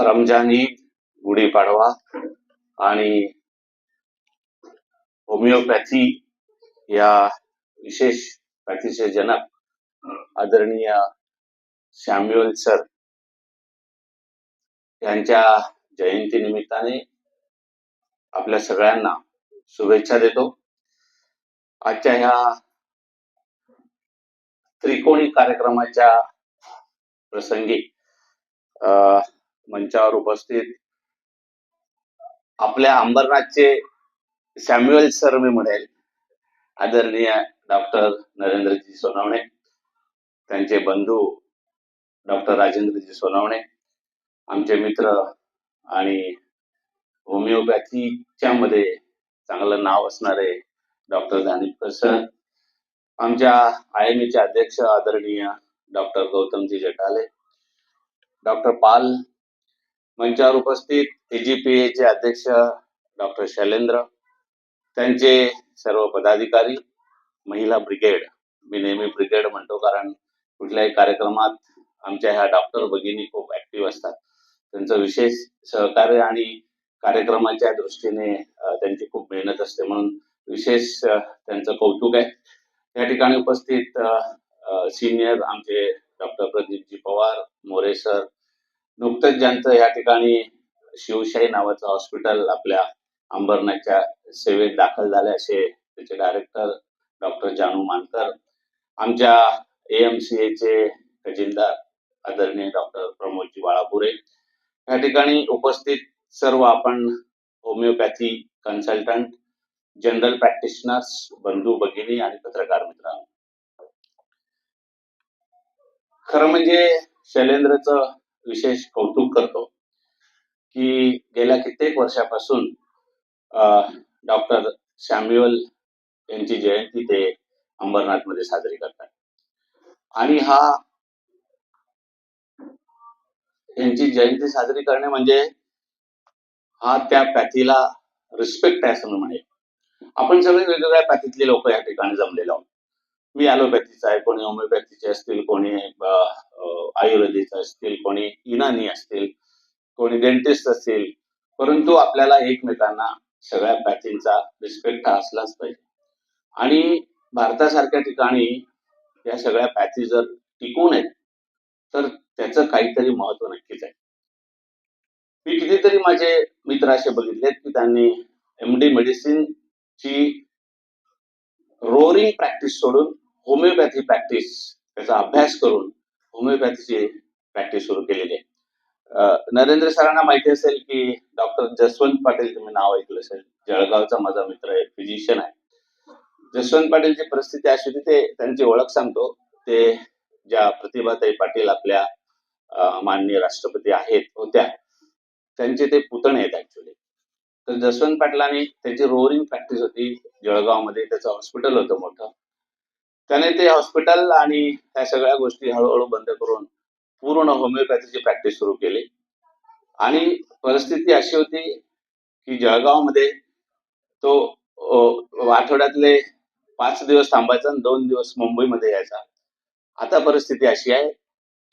रमजान ईद गुढीपाडवा आणि होमिओपॅथी या विशेष पॅथीचे जनक आदरणीय सॅम्युअल सर यांच्या जयंती निमित्ताने आपल्या सगळ्यांना शुभेच्छा देतो. आजच्या ह्या त्रिकोणी कार्यक्रमाच्या प्रसंगी मंचावर उपस्थित आपल्या अंबरनाथचे सॅम्युअल सर मी म्हणेल आदरणीय डॉक्टर नरेंद्रजी सोनवणे त्यांचे बंधू डॉक्टर राजेंद्रजी सोनवणे आमचे मित्र आणि होमिओपॅथीच्या मध्ये चांगलं नाव असणारे डॉक्टर धानिपकर सर आमच्या आय एम एचे अध्यक्ष आदरणीय डॉक्टर गौतमजी जटाले डॉक्टर पाल मंचावर उपस्थित एजीपीएचे अध्यक्ष डॉक्टर शैलेंद्र त्यांचे सर्व पदाधिकारी महिला ब्रिगेड मी नेहमी ब्रिगेड म्हणतो कारण कुठल्याही कार्यक्रमात आमच्या ह्या डॉक्टर भगिनी खूप ऍक्टिव्ह असतात. त्यांचं विशेष सहकार्य आणि कार्यक्रमाच्या दृष्टीने त्यांची खूप मेहनत असते म्हणून विशेष त्यांचं कौतुक आहे. या ठिकाणी उपस्थित सिनियर आमचे डॉक्टर प्रदीपजी पवार मोरे सर नुकतंच ज्यांचं या ठिकाणी शिवशाही नावाचं हॉस्पिटल आपल्या अंबरनाथच्या सेवेत दाखल झाले असे त्याचे डायरेक्टर डॉक्टर जानू मानकर आमच्या एएमसीए चे खजिनदार आदरणीय डॉक्टर प्रमोदजी बाळापुरे. या ठिकाणी उपस्थित सर्व आपण होमिओपॅथी कन्सल्टंट जनरल प्रॅक्टिशनर्स बंधू भगिनी आणि पत्रकार मित्रांनो. खरं म्हणजे शैलेंद्रचं विशेष कौतुक करतो की गेल्या कित्येक वर्षापासून डॉक्टर सॅम्युअल यांची जयंती ते अंबरनाथमध्ये साजरी करतात. आणि हा यांची जयंती साजरी करणे म्हणजे हा त्या पॅथीला रिस्पेक्ट आहे असं मी म्हणेल आपण सगळे वेगवेगळ्या पॅथीतले लोक या ठिकाणी जमलेलो आहोत. मी ॲलोपॅथीचा आहे कोणी होमिओपॅथीचे असतील कोणी आयुर्वेदीचे आयुर्वेदिकचे असतील कोणी युनानी असतील कोणी डेंटिस्ट असतील परंतु आपल्याला एकमेकांना सगळ्या पॅथींचा रिस्पेक्ट हा असलाच पाहिजे. आणि भारतासारख्या ठिकाणी या सगळ्या पॅथी जर टिकून आहेत तर त्याचं काहीतरी महत्त्व नक्कीच आहे. मी कितीतरी माझे मित्र असे बघितलेत की त्यांनी एम डी मेडिसिन ची रोरिंग प्रॅक्टिस सोडून होमिओपॅथी प्रॅक्टिस त्याचा अभ्यास करून होमिओपॅथीची प्रॅक्टिस सुरू केलेली आहे. नरेंद्र सरांना माहिती असेल की डॉक्टर जसवंत पाटील तुम्ही नाव ऐकलं असेल जळगावचा माझा मित्र आहे फिजिशियन आहे. जसवंत पाटीलची परिस्थिती अशी होती ते त्यांची ओळख सांगतो. ते ज्या प्रतिभाताई पाटील आपल्या माननीय राष्ट्रपती आहेत होत्या त्यांचे ते पुतणे आहेत ऍक्च्युली तर जसवंत पाटलांनी त्याची रोरिंग प्रॅक्टिस होती जळगावमध्ये त्याचं हॉस्पिटल होतं मोठं. त्याने ते हॉस्पिटल आणि त्या सगळ्या गोष्टी हळूहळू बंद करून पूर्ण होमिओपॅथीची प्रॅक्टिस सुरू केली. आणि परिस्थिती अशी होती की जळगावमध्ये तो आठवड्यातले पाच दिवस थांबायचा आणि दोन दिवस मुंबईमध्ये यायचा. आता परिस्थिती अशी आहे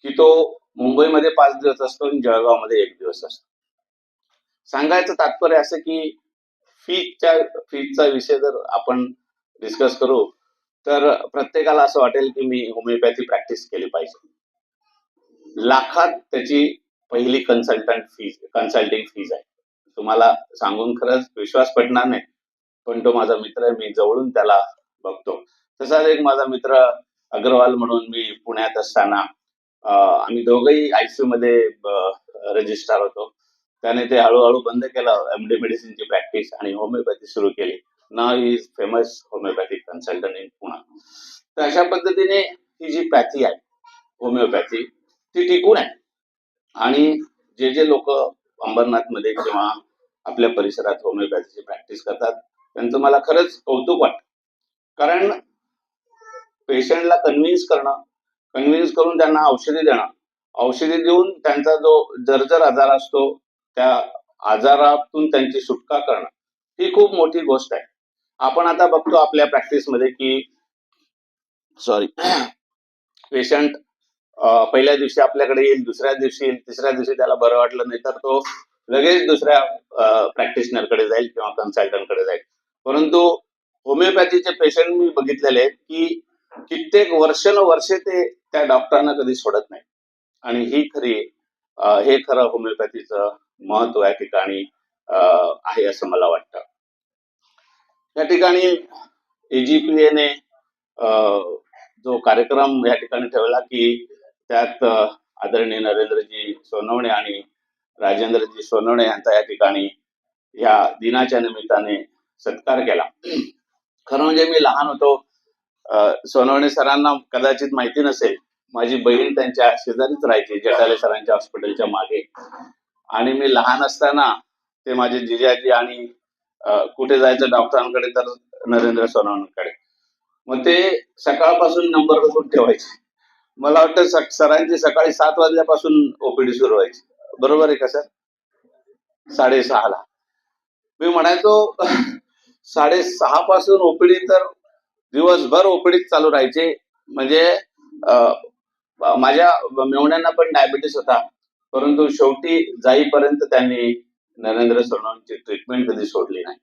की तो मुंबईमध्ये पाच दिवस असतो आणि जळगावमध्ये एक दिवस असतो. सांगायचं तात्पर्य असं की फीच्या फीचा विषय जर आपण डिस्कस करू तर प्रत्येकाला असं वाटेल की मी होमिओपॅथी प्रॅक्टिस केली पाहिजे. लाखात त्याची पहिली कन्सल्टंट फीज कन्सल्टिंग फीज आहे. तुम्हाला सांगून खरंच विश्वास पडणार नाही पण तो माझा मित्र आहे मी जवळून त्याला बघतो. तसाच एक माझा मित्र अग्रवाल म्हणून मी पुण्यात असताना आम्ही दोघही आयसीयू मध्ये रजिस्ट्रार होतो. त्याने ते हळूहळू बंद केलं एमडी मेडिसिनची प्रॅक्टिस आणि होमिओपॅथी सुरू केली. ना is famous homeopathic consultant in Pune तर अशा पद्धतीने ही जी पॅथी आहे होमिओपॅथी ती टिकून आहे. आणि जे जे लोक अंबरनाथमध्ये किंवा आपल्या परिसरात होमिओपॅथीची प्रॅक्टिस करतात त्यांचं मला खरंच कौतुक वाटतं. कारण पेशंटला कन्व्हिन्स करणं कन्व्हिन्स करून त्यांना औषधी देणं औषधी देऊन त्यांचा जो जर्जर आजार असतो त्या आजारातून त्यांची सुटका करणं ही खूप मोठी गोष्ट आहे. आपण आता बघतो आपल्या प्रॅक्टिसमध्ये की सॉरी पेशंट पहिल्या दिवशी आपल्याकडे येईल दुसऱ्या दिवशी येईल तिसऱ्या दिवशी त्याला बरं वाटलं नाही तर तो लगेच दुसऱ्या प्रॅक्टिशनरकडे जाईल किंवा कन्सल्टंटकडे जाईल. परंतु होमिओपॅथीचे पेशंट मी बघितलेले आहेत की कित्येक वर्षानुवर्षे ते त्या डॉक्टरांना कधी सोडत नाही आणि ही खरी हे खरं होमिओपॅथीचं महत्त्व या ठिकाणी आहे असं मला वाटतं. या ठिकाणी एजीपीएने जो कार्यक्रम या ठिकाणी ठेवला की त्यात आदरणीय नरेंद्रजी सोनवणे आणि राजेंद्रजी सोनवणे यांचा या ठिकाणी या दिनाच्या निमित्ताने सत्कार केला. खरं म्हणजे मी लहान होतो सोनवणे सरांना कदाचित माहिती नसेल माझी बहीण त्यांच्या शेजारीच राहायची जटाले सरांच्या हॉस्पिटलच्या मागे. आणि मी लहान असताना ते माझे जिजाजी आणि कुठे जायचं डॉक्टरांकडे तर नरेंद्र सोनवणकडे. मग ते सकाळपासून नंबर बसून ठेवायचे. मला वाटतं सरांची सकाळी सात वाजल्यापासून ओपीडी सुरू व्हायची. बरोबर आहे का सर? साडेसहाला. मी म्हणायचो साडेसहा पासून ओपीडी तर दिवसभर ओपीडीत चालू राहायचे. म्हणजे माझ्या मेवण्यांना पण डायबिटीस होता. परंतु शेवटी जाईपर्यंत त्यांनी नरेंद्र सोनवणेची ट्रीटमेंट कधी सोडली नाही.